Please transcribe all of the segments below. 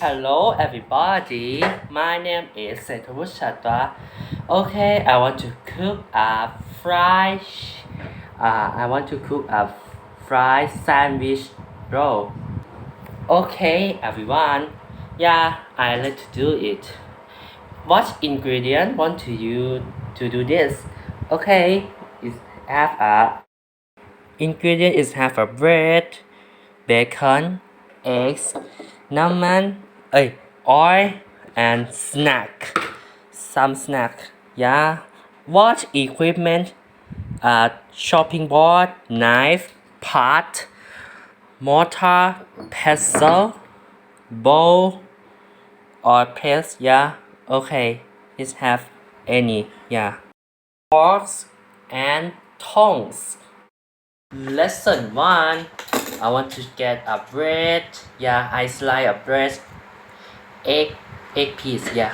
Hello everybody, my name is Seto Chatwa. Okay, I want to cook a fried, uh, I want to cook a fried sandwich roll. Okay everyone, yeah, I like to do it. What ingredient want to you to do this? Okay, is half a ingredient is half a bread, bacon, eggs, Naman เอ้ย oil and snack some snack yeah what equipment uh chopping board knife pot mortar pestle bowl or press yeah okay it have any yeah forks and tongs Lesson 1 I want to get a bread. Yeah, I slice a bread. Egg, egg piece. Yeah,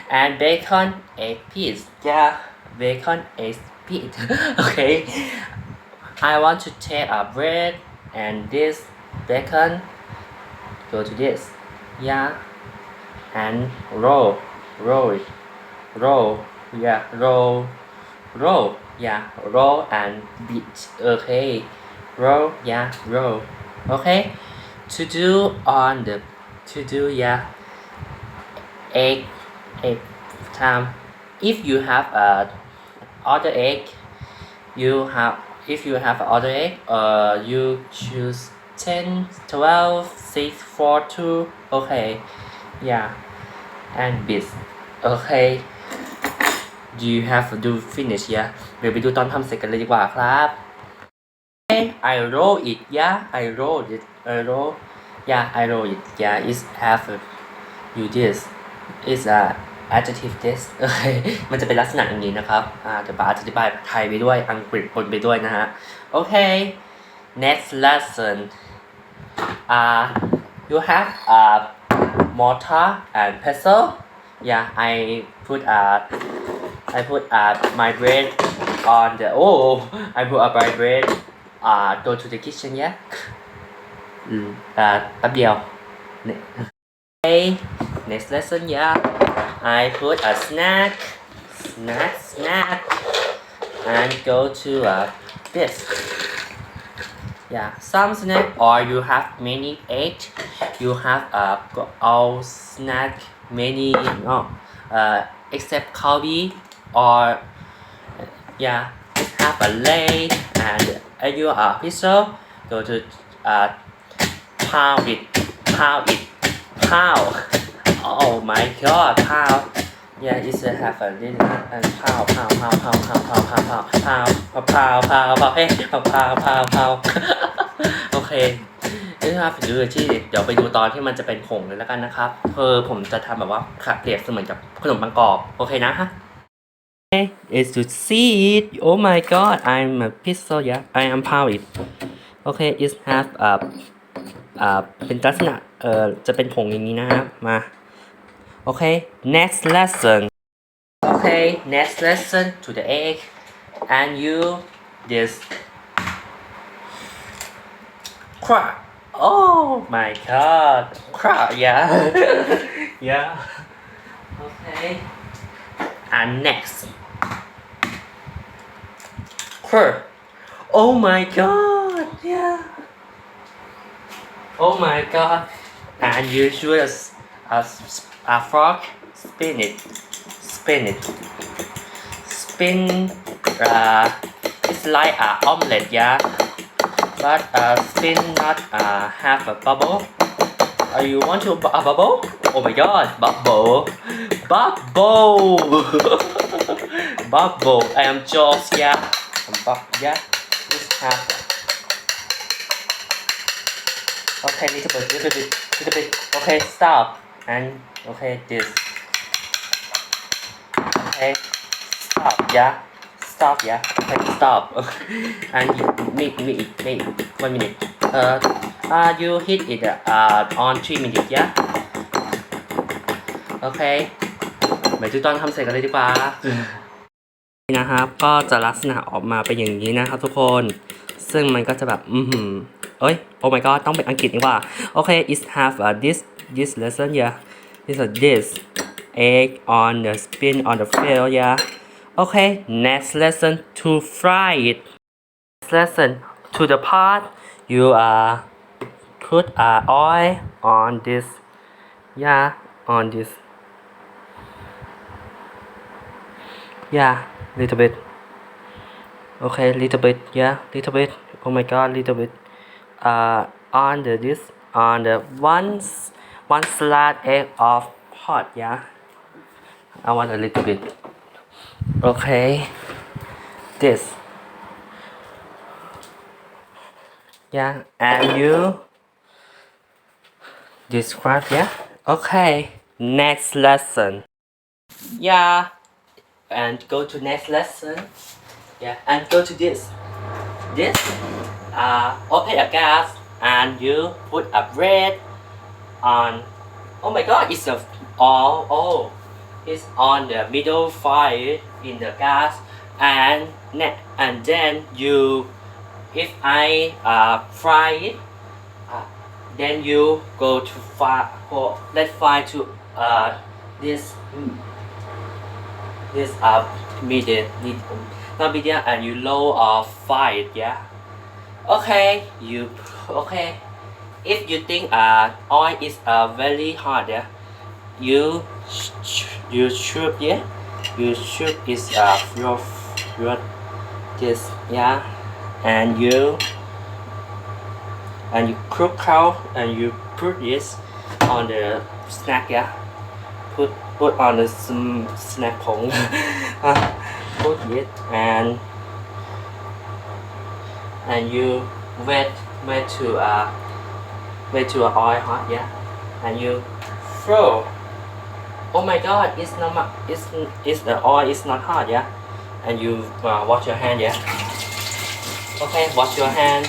and bacon, egg piece. Yeah, bacon, egg piece. okay. I want to take a bread and this bacon. Go to this. Yeah, and roll, roll roll. Yeah, roll, roll. Yeah, roll and beat. Okay roll yeah roll okay to do on the to do yeah egg egg time if you have a other egg you have if you have other egg uh you choose 10 12 6 4 2 okay yeah and beat okay do you have to do finish yeah เดี๋ยวไปดูตอนทำเสร็จกันเลยดีกว่าครับ I roll it yeah I roll it I roll yeah I roll it yeah it's have a you this Is a adjective this โอเคมันจะเป็นลักษณะอย่างนี้นะครับอ่าเดี๋ยวป้าอธิบายไทยไปด้วยอังกฤษปนไปด้วยนะฮะโอเค next lesson uh you have a mortar and pestle yeah I put a I put uh my bread on the oh I put a my bread uh go to the kitchen yeah อืมอ่าแป๊บเดียว Okay next lesson yeah. I put a snack snack snack and go to uh this yeah some snack or you have many egg you have a all snack many no uh except coffee or yeah have a leg and uh, you are pistol go to uh pound it pound it pound oh my god pound yeah it's a have a little and pound pound pound pound pound pound pound pound pound pound pound pound เฮ้ย pound pound pound pound โอเคนี่ครับดูที่เดี๋ยวไปดูตอนที่มันจะเป็นผงเลยแล้วกันนะครับเออผมจะทำแบบว่าขัดเปรียบเสมือนกับขนมปังกรอบโอเคนะฮะ is to see it. Oh my god, I'm a pixel, yeah. I am powered. Okay, it have a อ่าเป็นลักษณะเอ่อจะเป็นผงอย่างนี้นะครับมา Okay, next lesson. Okay, next lesson to the egg and you this cry. Oh my god. Cry, yeah. yeah. Okay. And next. Cur. Oh my god. Yeah. Oh my god. And you should as, as a frog spin it. Spin it. Spin uh it's like a omelette, yeah. But uh spin not uh have a bubble. Uh, you want to bu- a bubble? Oh my god, bubble. Bubble. bubble. I am Jaws, yeah. But yeah, this half. Okay, little bit, little bit, little bit. Okay, stop. And okay, this. Okay, stop. Yeah, stop. Yeah. Okay, stop. and you make me make one minute. Uh, uh, you hit it uh on three minutes. Yeah. Okay. ไปดูตอนทำเสร็จกันเลยดีกว่านี่นะครับก็จะลักษณะออกมาเป็นอย่างนี้นะครับทุกคน ซึ่งมันก็จะแบบ อือหือเอ้ย โอ้ my god ต้องเป็นอังกฤษดีกว่า โอเค is have a this this lesson, yeah. This is this egg on the spin on the field, yeah. Okay, next lesson to fry it. Next lesson to the pot. You uh put uh, oil on this, yeah, on this. Yeah, little bit. Okay, little bit, yeah, little bit. Oh my god, little bit. Uh, on the this on the one one slide egg of pot, yeah. I want a little bit. Okay, this. Yeah, and you describe, yeah. Okay, next lesson. Yeah, and go to next lesson. Yeah, and go to this. This. Uh, open a gas and you put a bread on. Oh my God! It's a oh oh. It's on the middle fire in the gas and and then you if I uh, fry it, uh, then you go to fire for let fire to uh, this mm, this uh medium need not medium and you low or fire yeah okay you okay if you think uh oil is uh very hot yeah you you should yeah you should is uh your your this yeah and you and you cook out and you put this on the snack yeah put put on the snack ผง Uh, put it and and you wait wait to uh wait to oil hot yeah? And you throw oh my god it's not mu- it's it's the oil is not hot yeah? And you uh, wash your hand yeah? Okay wash your hand.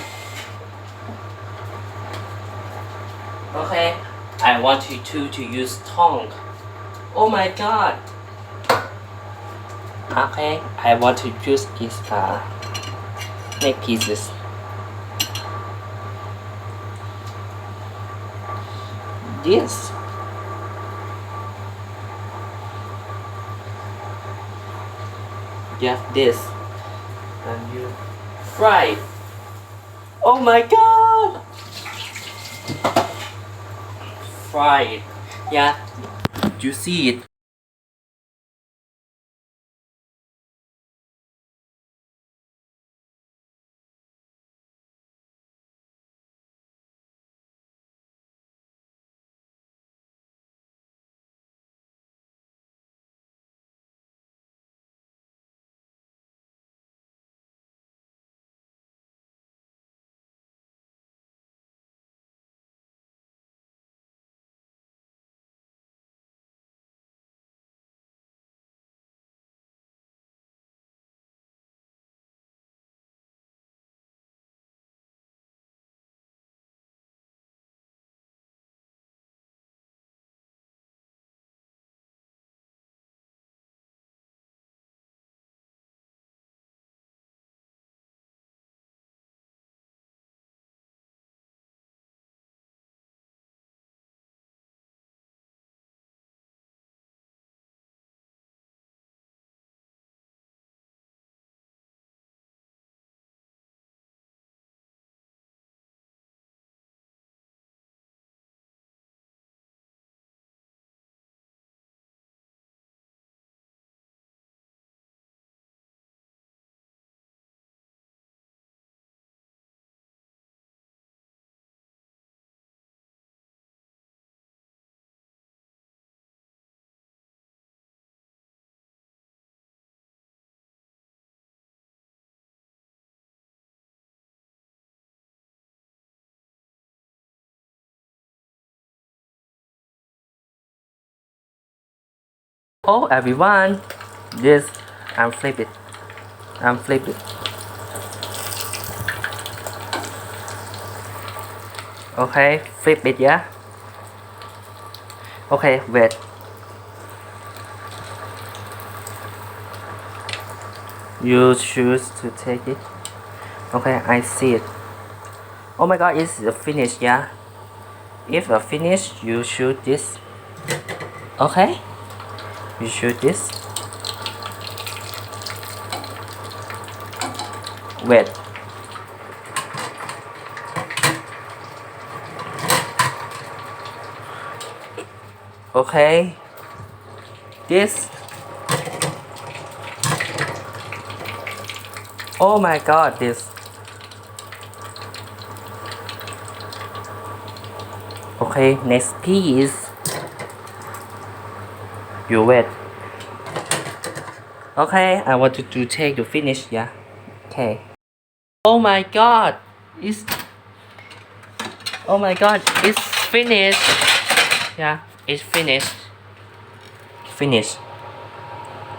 Okay I want you to to use tongue. Oh my god. Okay I want to use this uh make pieces this. Yeah this. And you fry. Oh my god. Fry it. Yeah. You see it Oh everyone, this I'm flip it. I'm flip it. Okay, flip it yeah. Okay, wait. You choose to take it. Okay, I see it. Oh my god, it's finished yeah. if a finish you shoot this okay you shoot this? Wait okay. This. Oh my god this. Okay next piece you wait okay i want to, to take to finish yeah. Okay. Oh my god it's oh my god it's finished. Yeah it's finished. Finished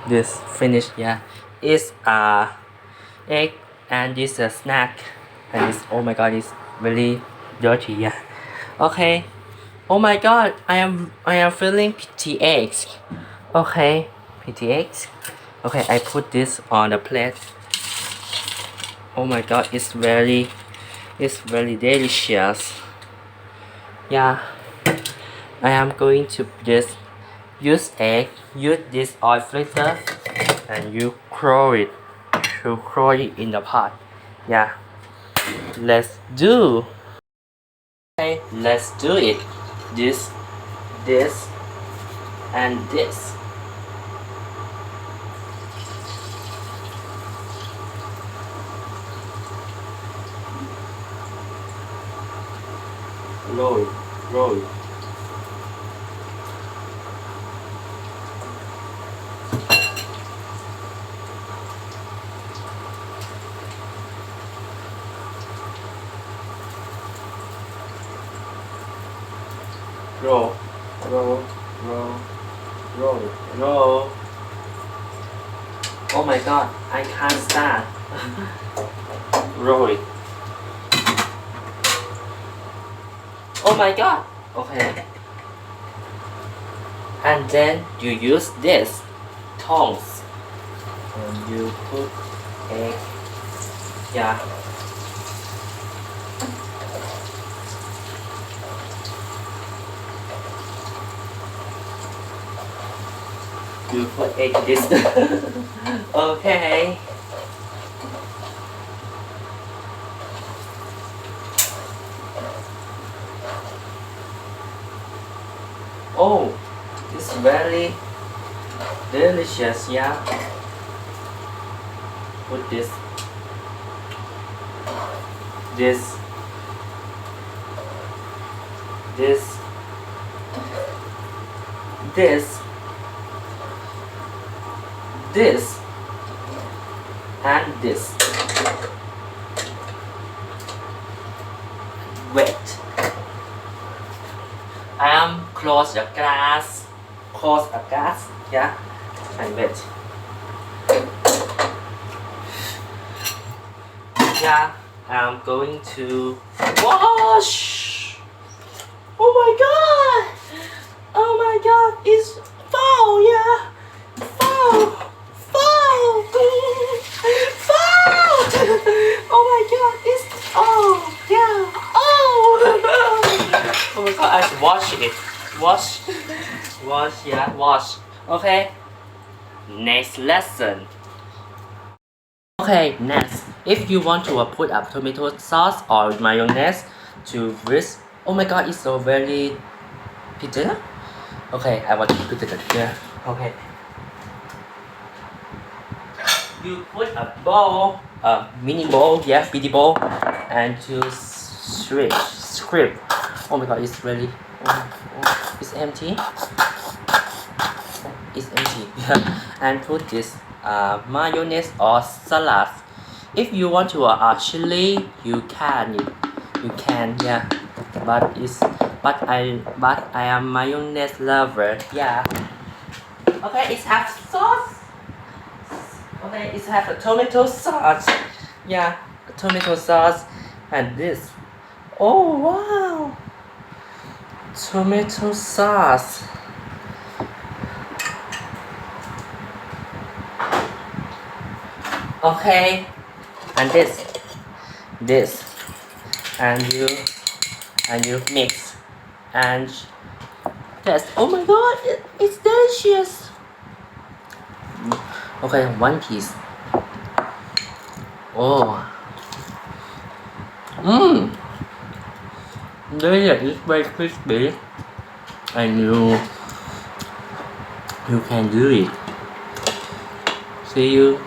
this finished yeah. It's a egg and this a snack. And it's oh my god it's really dirty yeah. Okay oh my god i am i am feeling ptx okay ptx okay i put this on the plate. Oh my god it's very it's very delicious. Yeah. I am going to just use egg use this oil filter and you throw it to throw it in the pot. Yeah. Let's do. Okay let's do it this this and this roll, roll, roll. Oh my god, I can't start. it. Oh my god. Okay. And then you use this tongs. And you put egg. Yeah. Egg this. okay. Oh, it's very delicious, yeah. Put this, this, this, this, this, and this. Wet. I am close the glass, close the glass, yeah, and wait. Yeah, I'm going to wash. Oh my god! Oh my god, it's fall, yeah, fall, fall, fall. Oh my god, it's oh yeah, oh. Oh my god, I wash it. Wash. Yeah, wash. Okay. Next lesson. Okay, next. If you want to uh, put up tomato sauce or mayonnaise to this. Oh my god, it's so very pizza. Okay, I want to put it here. Okay. You put a bowl, a mini bowl, yeah, mini bowl, and to strip Oh my god, it's really. Oh, oh, it's empty. It's empty. And put this uh, mayonnaise or salad. If you want to uh, chili, you can. You can, yeah. But it's but I but I am mayonnaise lover. Yeah. Okay, it has sauce. Okay, it has a tomato sauce. Yeah, tomato sauce and this. Oh wow tomato sauce okay and this this and you and you mix and test. Oh my god, it, it's delicious. Okay, one piece. Oh. Mmm. Delicious. It's very crispy. and you you can do it. See you.